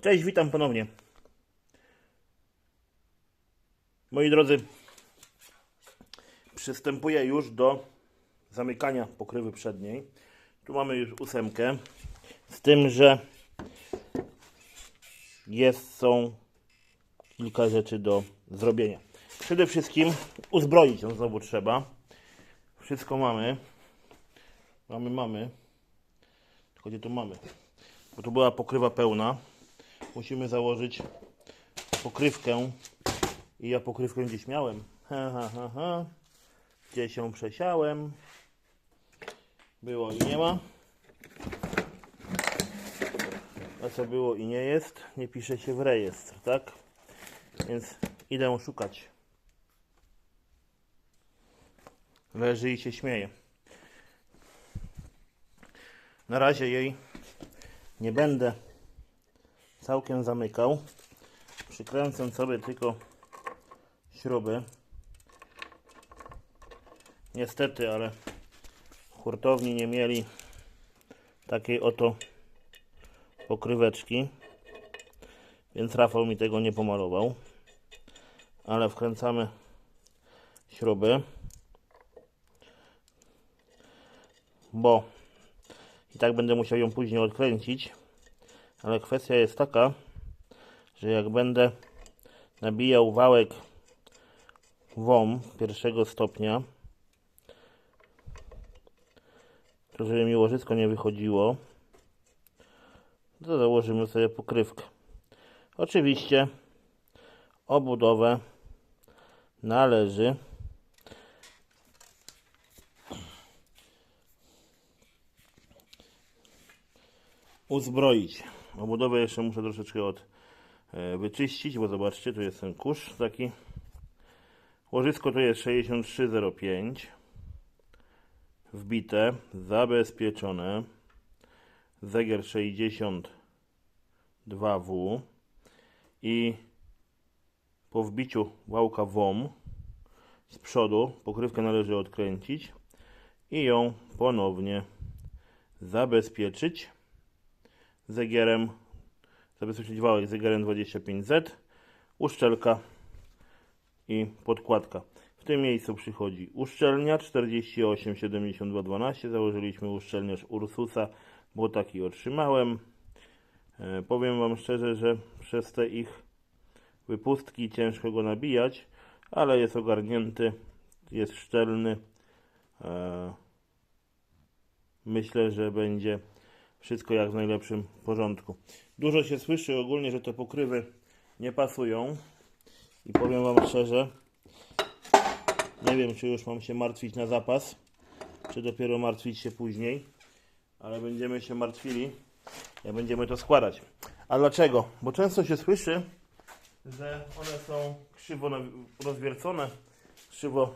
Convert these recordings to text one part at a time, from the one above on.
Cześć, witam ponownie. Moi drodzy, przystępuję już do zamykania pokrywy przedniej. Tu mamy już ósemkę, z tym, że jest, są kilka rzeczy do zrobienia. Przede wszystkim uzbroić ją znowu trzeba. Wszystko mamy. Mamy, mamy. Tylko gdzie tu mamy? Bo tu była pokrywa pełna. Musimy założyć pokrywkę. I ja pokrywkę gdzieś miałem. Ha, ha, ha, ha. Gdzieś ją przesiałem. Było i nie ma. A co było i nie jest, nie pisze się w rejestr, tak? Więc idę szukać. Leży i się śmieje. Na razie jej nie będę całkiem zamykał. Przykręcę sobie tylko śruby. Niestety, ale hurtowni nie mieli takiej oto pokryweczki, więc Rafał mi tego nie pomalował. Ale wkręcamy śruby, bo i tak będę musiał ją później odkręcić. Ale kwestia jest taka, że jak będę nabijał wałek WOM pierwszego stopnia, to żeby mi łożysko nie wychodziło, to założymy sobie pokrywkę. Oczywiście obudowę należy uzbroić. Obudowę jeszcze muszę troszeczkę od e, wyczyścić, bo zobaczcie, tu jest ten kurz taki. Łożysko to jest 6305 wbite, zabezpieczone. Zeger 62W i po wbiciu wałka WOM z przodu pokrywkę należy odkręcić i ją ponownie zabezpieczyć zegierem zabezpieczyć wałek zegerem 25Z uszczelka i podkładka. W tym miejscu przychodzi uszczelniacz 48 72 12 założyliśmy uszczelniacz Ursusa bo taki otrzymałem. E, powiem wam szczerze, że przez te ich wypustki ciężko go nabijać ale jest ogarnięty jest szczelny. E, myślę, że będzie wszystko jak w najlepszym porządku. Dużo się słyszy ogólnie, że te pokrywy nie pasują i powiem Wam szczerze, nie wiem czy już mam się martwić na zapas, czy dopiero martwić się później, ale będziemy się martwili, jak będziemy to składać. A dlaczego? Bo często się słyszy, że one są krzywo rozwiercone, krzywo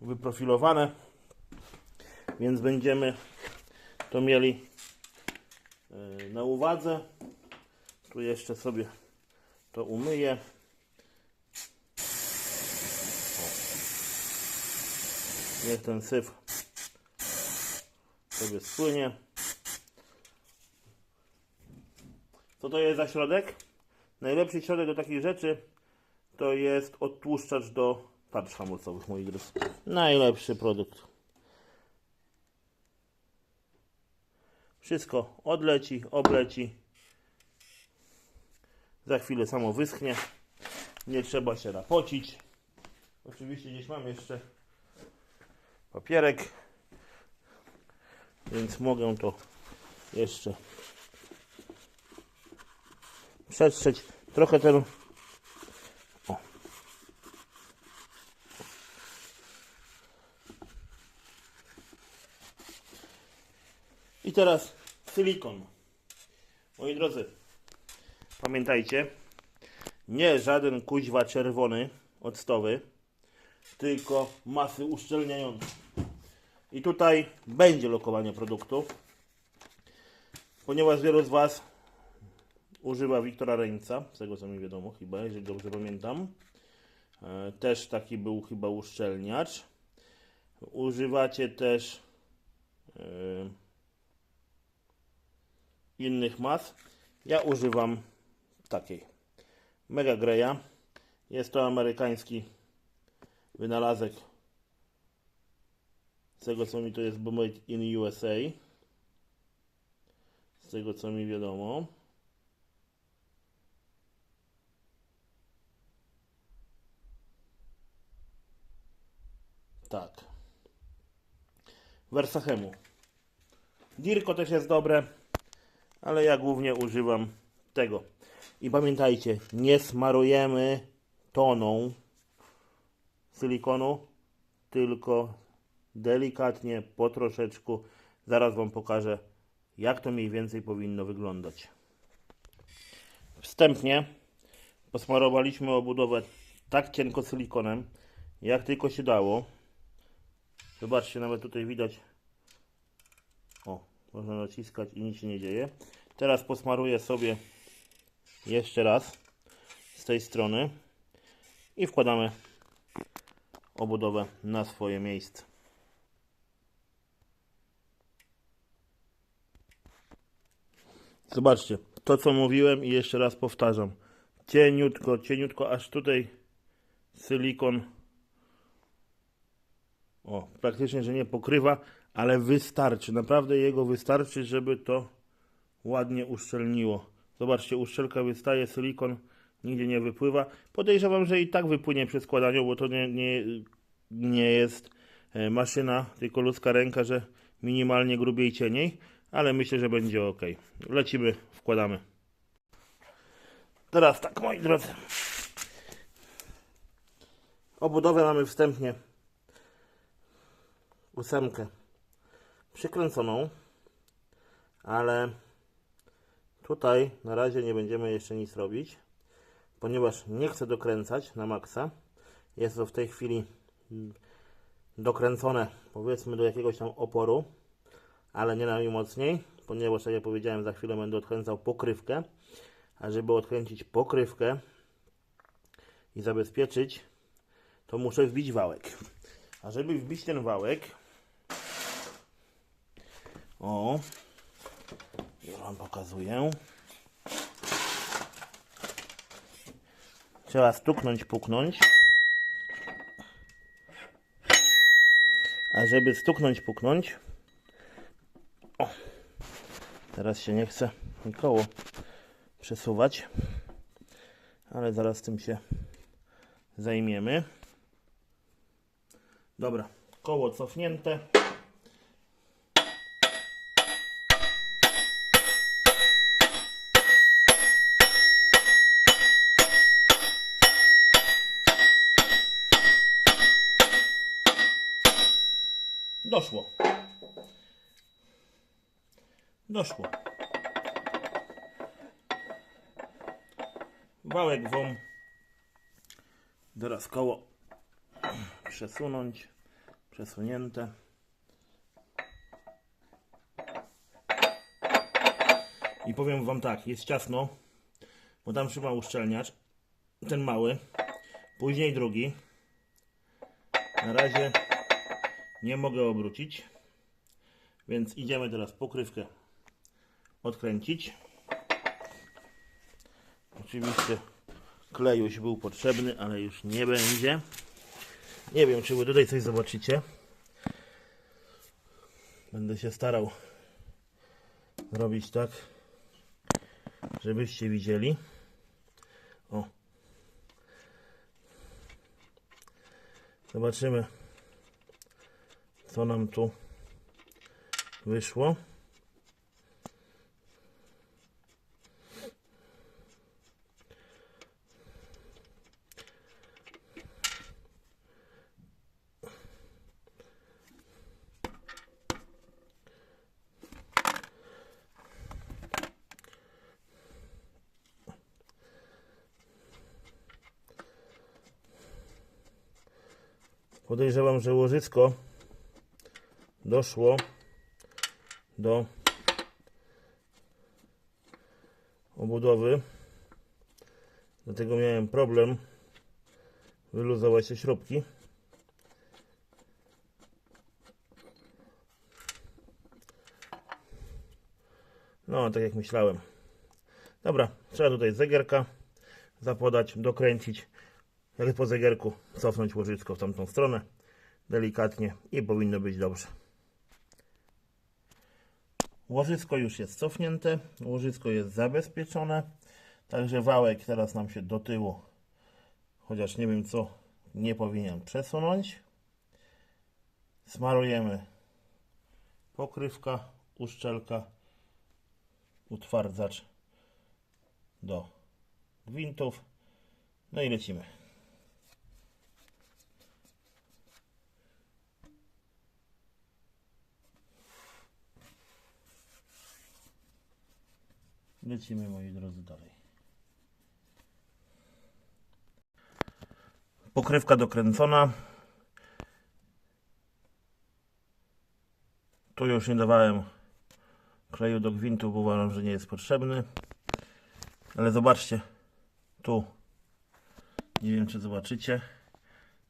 wyprofilowane, więc będziemy to mieli na uwadze. Tu jeszcze sobie to umyję. Niech ten syf sobie spłynie. Co to jest za środek? Najlepszy środek do takich rzeczy to jest odtłuszczacz do tarcz hamulcowych, moi drodzy. Najlepszy produkt. Wszystko odleci, obleci. Za chwilę samo wyschnie. Nie trzeba się napocić. Oczywiście gdzieś mam jeszcze papierek, więc mogę to jeszcze przetrzeć. Trochę ten. I teraz silikon. Moi drodzy, pamiętajcie, nie żaden kuźwa czerwony, octowy, tylko masy uszczelniające. I tutaj będzie lokowanie produktu, ponieważ wielu z Was używa Wiktora Reńca, z tego co mi wiadomo chyba, jeżeli dobrze pamiętam. E, Też taki był chyba uszczelniacz. Używacie też e, innych mas, Ja używam takiej. Mega Greya. Jest to amerykański wynalazek. Z tego co mi to jest made in USA. Z tego co mi wiadomo. Tak. Versachemu. Dirko też jest dobre, ale ja głównie używam tego. I pamiętajcie, nie smarujemy toną silikonu, tylko delikatnie, po troszeczku. Zaraz Wam pokażę, jak to mniej więcej powinno wyglądać. Wstępnie posmarowaliśmy obudowę tak cienko silikonem, jak tylko się dało. Zobaczcie, nawet tutaj widać. Można naciskać i nic się nie dzieje. Teraz posmaruję sobie jeszcze raz z tej strony i wkładamy obudowę na swoje miejsce. Zobaczcie, to co mówiłem i jeszcze raz powtarzam. Cieniutko, cieniutko, aż tutaj silikon o, praktycznie, że nie pokrywa, ale wystarczy. Naprawdę jego wystarczy, żeby to ładnie uszczelniło. Zobaczcie, uszczelka wystaje, silikon nigdzie nie wypływa. Podejrzewam, że i tak wypłynie przy składaniu, bo to nie, nie, nie jest e, maszyna, tylko ludzka ręka, że minimalnie grubiej cieniej, ale myślę, że będzie ok. Lecimy, wkładamy. Teraz tak, moi drodzy. Obudowę mamy wstępnie ósemkę przykręconą, ale tutaj na razie nie będziemy jeszcze nic robić, ponieważ nie chcę dokręcać na maksa. Jest to w tej chwili dokręcone powiedzmy do jakiegoś tam oporu, ale nie najmocniej, ponieważ tak jak powiedziałem za chwilę będę odkręcał pokrywkę, a żeby odkręcić pokrywkę i zabezpieczyć, to muszę wbić wałek. A żeby wbić ten wałek, o, już Wam pokazuję. Trzeba stuknąć, puknąć. A żeby stuknąć, puknąć. O, teraz się nie chce koło przesuwać, ale zaraz tym się zajmiemy. Dobra, koło cofnięte. Doszło. Doszło. Wałek wam. Teraz koło przesunąć. Przesunięte. I powiem wam tak, jest ciasno, bo tam trzyma uszczelniacz. Ten mały. Później drugi. Na razie nie mogę obrócić. Więc idziemy teraz pokrywkę odkręcić. Oczywiście klejuś był potrzebny, ale już nie będzie. Nie wiem, czy wy tutaj coś zobaczycie. Będę się starał zrobić tak, żebyście widzieli. O. Zobaczymy, co nam tu wyszło. Podejrzewam, że łożysko doszło do obudowy. Dlatego miałem problem wyluzować te śrubki. No, tak jak myślałem. Dobra, trzeba tutaj zegarka zapodać, dokręcić. Jak po zegarku cofnąć łożysko w tamtą stronę. Delikatnie i powinno być dobrze. Łożysko już jest cofnięte, łożysko jest zabezpieczone, także wałek teraz nam się do tyłu, chociaż nie wiem co, nie powinien przesunąć. Smarujemy pokrywka, uszczelka, utwardzacz do gwintów, no i lecimy. Lecimy moi drodzy dalej. Pokrywka dokręcona. Tu już nie dawałem kleju do gwintu, bo uważam, że nie jest potrzebny. Ale zobaczcie, tu. Nie wiem, czy zobaczycie.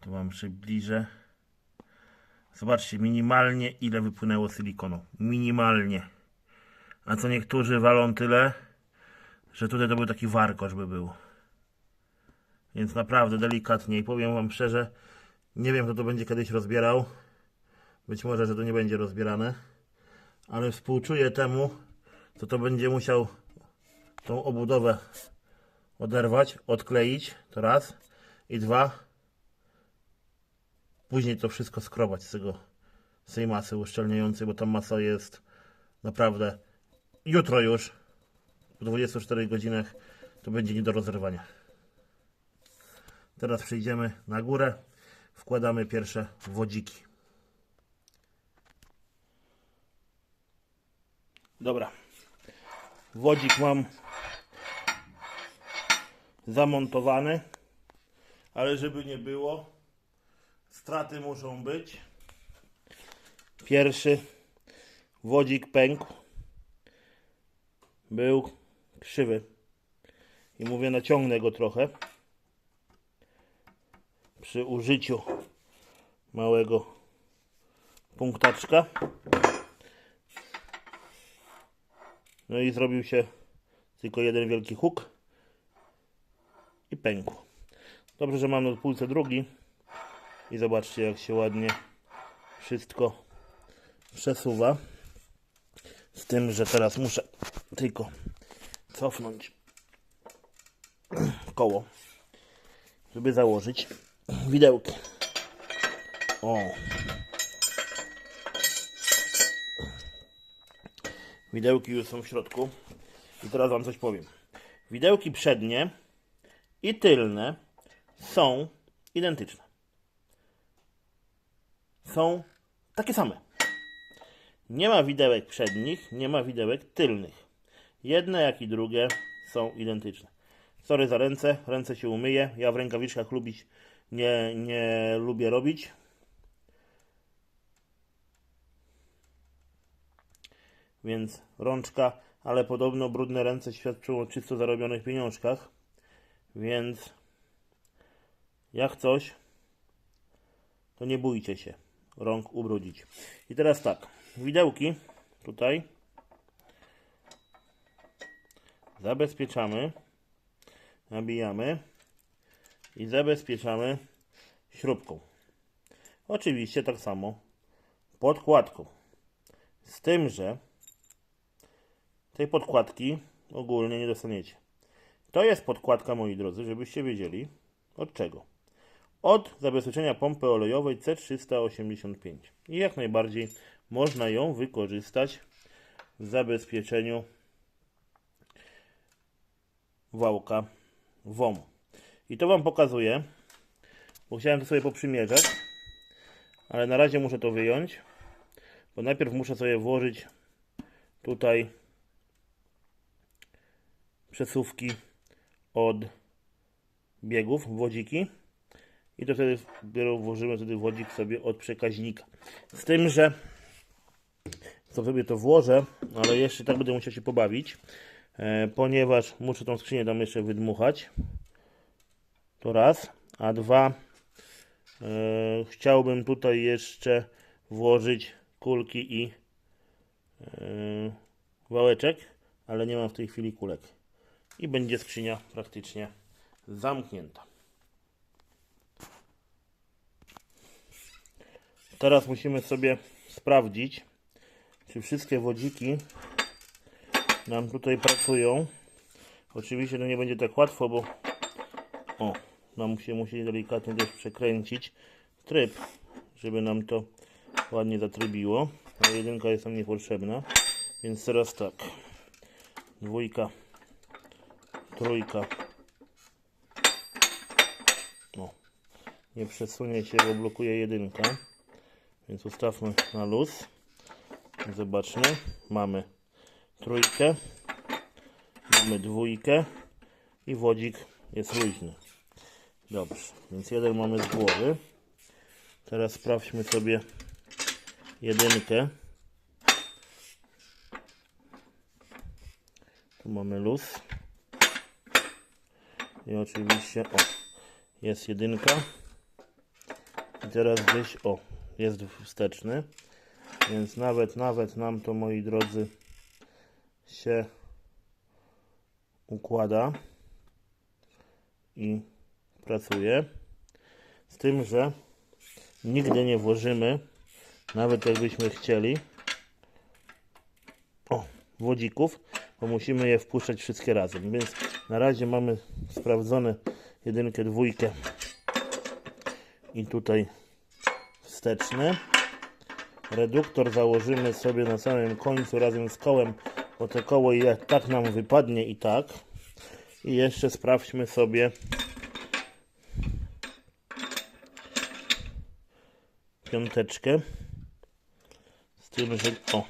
Tu wam przybliżę. Zobaczcie, minimalnie ile wypłynęło silikonu. Minimalnie. A co niektórzy walą tyle, że tutaj to był taki warkosz by był. Więc naprawdę delikatnie i powiem wam szczerze, nie wiem kto to będzie kiedyś rozbierał. Być może, że to nie będzie rozbierane. Ale współczuję temu, kto to będzie musiał tą obudowę oderwać, odkleić, to raz. I dwa, później to wszystko skrobać z tego, z tej masy uszczelniającej, bo ta masa jest naprawdę jutro już, po 24 godzinach, to będzie nie do rozerwania. Teraz przejdziemy na górę, wkładamy pierwsze wodziki. Dobra, wodzik mam zamontowany, ale żeby nie było, straty muszą być. Pierwszy wodzik pękł był krzywy. I mówię, naciągnę go trochę przy użyciu małego punktaczka. No i zrobił się tylko jeden wielki huk i pękł. Dobrze, że mam na półce drugi i zobaczcie jak się ładnie wszystko przesuwa. Z tym, że teraz muszę tylko cofnąć koło, żeby założyć widełki. O. Widełki już są w środku. I teraz Wam coś powiem. Widełki przednie i tylne są identyczne. Są takie same. Nie ma widełek przednich, nie ma widełek tylnych. Jedne jak i drugie są identyczne. Sorry za ręce, ręce się umyję. Ja w rękawiczkach lubić nie, nie lubię robić. Więc rączka, ale podobno brudne ręce świadczą o czysto zarobionych pieniążkach. Więc jak coś, to nie bójcie się rąk ubrudzić. I teraz tak, widełki tutaj zabezpieczamy, nabijamy i zabezpieczamy śrubką. Oczywiście tak samo podkładką. Z tym, że tej podkładki ogólnie nie dostaniecie. To jest podkładka, moi drodzy, żebyście wiedzieli od czego. Od zabezpieczenia pompy olejowej C385. I jak najbardziej można ją wykorzystać w zabezpieczeniu wałka WOM. I to Wam pokazuję, bo chciałem to sobie poprzymierzać, ale na razie muszę to wyjąć, bo najpierw muszę sobie włożyć tutaj przesuwki od biegów, wodziki i to wtedy dopiero włożymy wtedy wodzik sobie od przekaźnika. Z tym, że to sobie to włożę, ale jeszcze tak będę musiał się pobawić, ponieważ muszę tą skrzynię tam jeszcze wydmuchać. To raz, a dwa e, chciałbym tutaj jeszcze włożyć kulki i e, wałeczek, ale nie mam w tej chwili kulek. i będzie skrzynia praktycznie zamknięta. Teraz musimy sobie sprawdzić, czy wszystkie wodziki nam tutaj pracują. Oczywiście to nie będzie tak łatwo, bo o, nam się musi delikatnie też przekręcić tryb, żeby nam to ładnie zatrybiło. A jedynka jest nam niepotrzebna. Więc teraz tak. Dwójka, trójka. O, nie przesunie się, bo blokuje jedynka. Więc ustawmy na luz. Zobaczmy. Mamy trójkę. Mamy dwójkę. I wodzik jest luźny. Dobrze, więc jeden mamy z głowy. Teraz sprawdźmy sobie jedynkę. Tu mamy luz. I oczywiście, o, jest jedynka. I teraz gdzieś, o, jest wsteczny. Więc nawet, nawet nam to, moi drodzy, się układa i pracuje. Z tym, że nigdy nie włożymy, nawet jakbyśmy chcieli, o, wodzików, bo musimy je wpuszczać wszystkie razem. Więc na razie mamy sprawdzone jedynkę, dwójkę i tutaj wsteczny. Reduktor założymy sobie na samym końcu razem z kołem, bo te koło jak tak nam wypadnie i tak. I jeszcze sprawdźmy sobie piąteczkę. Z tym, że o.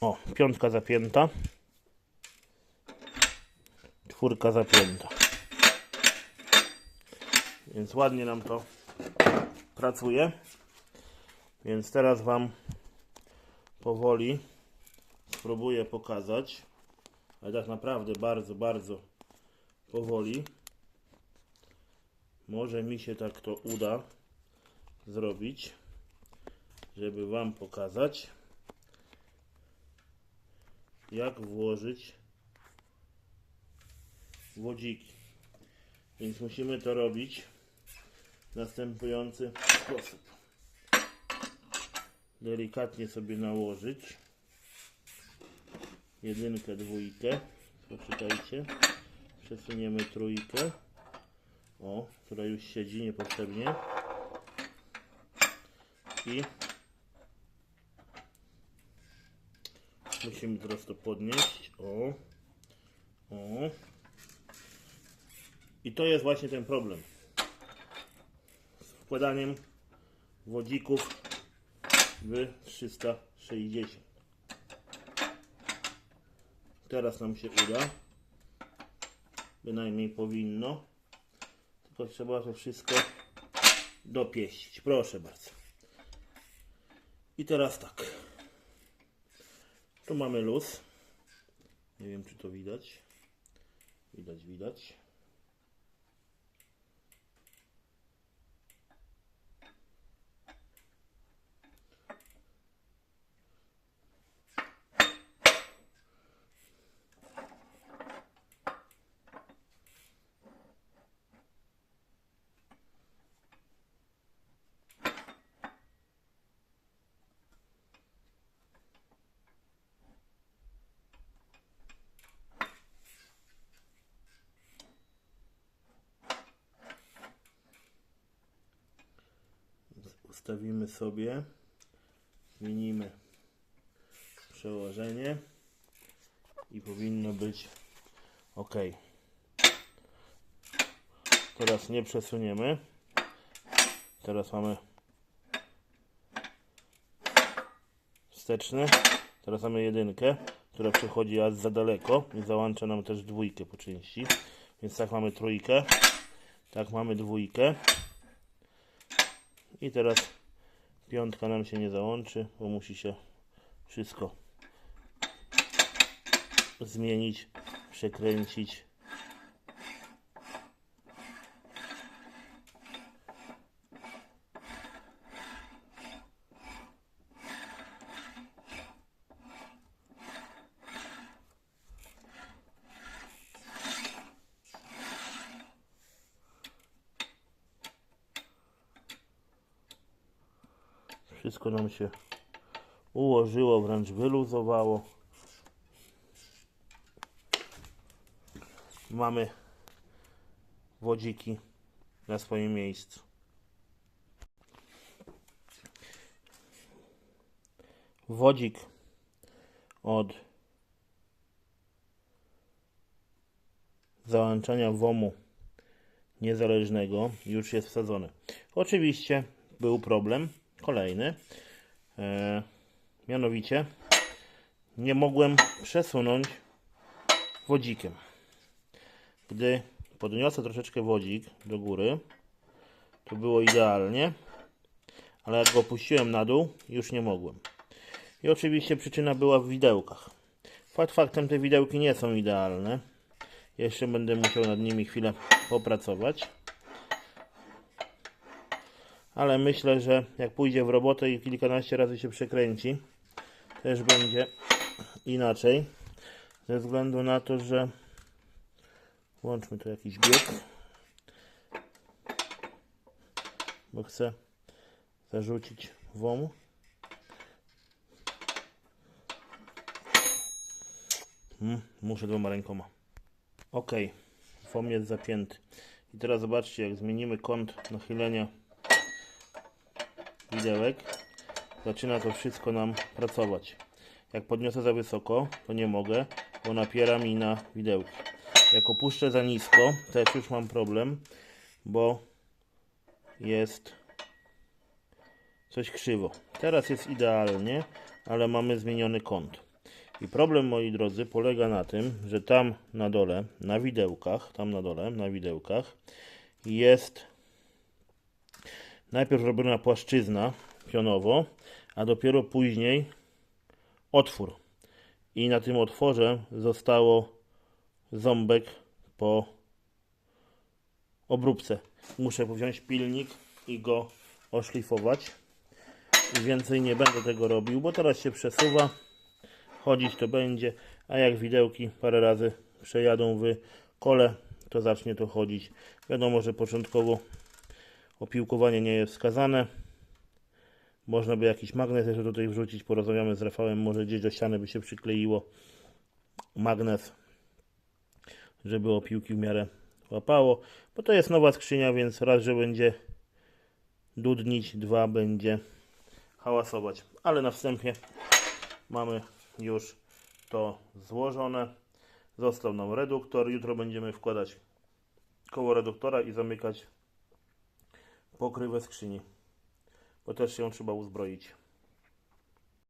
O, piątka zapięta. Czwórka zapięta. Więc ładnie nam to pracuje. Więc teraz Wam powoli spróbuję pokazać, ale tak naprawdę bardzo, bardzo powoli. Może mi się tak to uda zrobić, żeby Wam pokazać, jak włożyć wodziki. Więc musimy to robić w następujący sposób. Delikatnie sobie nałożyć jedynkę, dwójkę. Poczekajcie. Przesuniemy trójkę. O, która już siedzi niepotrzebnie. I musimy teraz to podnieść. O, o. I to jest właśnie ten problem z wkładaniem wodzików w 360. Teraz nam się uda. Bynajmniej powinno. Tylko trzeba to wszystko dopieścić. Proszę bardzo. I teraz tak. Tu mamy luz. Nie wiem, czy to widać. Widać, widać. Ustawimy sobie, zmienimy przełożenie i powinno być ok. Teraz nie przesuniemy. Teraz mamy wsteczny. Teraz mamy jedynkę, która przechodzi aż za daleko i załącza nam też dwójkę po części. Więc tak mamy trójkę, tak mamy dwójkę. I teraz piątka nam się nie załączy, bo musi się wszystko zmienić, przekręcić. Wszystko nam się ułożyło, wręcz wyluzowało. Mamy wodziki na swoim miejscu. Wodzik od załączania WOMU niezależnego już jest wsadzony. Oczywiście był problem kolejny. E, mianowicie nie mogłem przesunąć wodzikiem. Gdy podniosę troszeczkę wodzik do góry, to było idealnie, ale jak go opuściłem na dół, już nie mogłem. I oczywiście przyczyna była w widełkach. Fakt faktem te widełki nie są idealne. Jeszcze będę musiał nad nimi chwilę popracować. Ale myślę, że jak pójdzie w robotę i kilkanaście razy się przekręci, też będzie inaczej. Ze względu na to, że włączmy tu jakiś bieg, bo chcę zarzucić WOM. Hmm, muszę dwoma rękoma. Ok, WOM jest zapięty. I teraz zobaczcie, jak zmienimy kąt nachylenia widełek, zaczyna to wszystko nam pracować. Jak podniosę za wysoko, to nie mogę, bo napiera mi na widełki. Jak opuszczę za nisko, też już mam problem, bo jest coś krzywo. Teraz jest idealnie, ale mamy zmieniony kąt. I problem, moi drodzy, polega na tym, że tam na dole, na widełkach, tam na dole, na widełkach jest najpierw robiona płaszczyzna pionowo, a dopiero później otwór. I na tym otworze zostało ząbek po obróbce. Muszę wziąć pilnik i go oszlifować. Więcej nie będę tego robił, bo teraz się przesuwa. Chodzić to będzie, a jak widełki parę razy przejadą w kole, to zacznie to chodzić. Wiadomo, że początkowo opiłkowanie nie jest wskazane. Można by jakiś magnes jeszcze tutaj wrzucić. Porozmawiamy z Rafałem, może gdzieś do ściany by się przykleiło magnes, żeby opiłki w miarę łapało. Bo to jest nowa skrzynia, więc raz, że będzie dudnić, dwa będzie hałasować. Ale na wstępie mamy już to złożone. Został nam reduktor. Jutro będziemy wkładać koło reduktora i zamykać pokrywę skrzyni, bo też się trzeba uzbroić.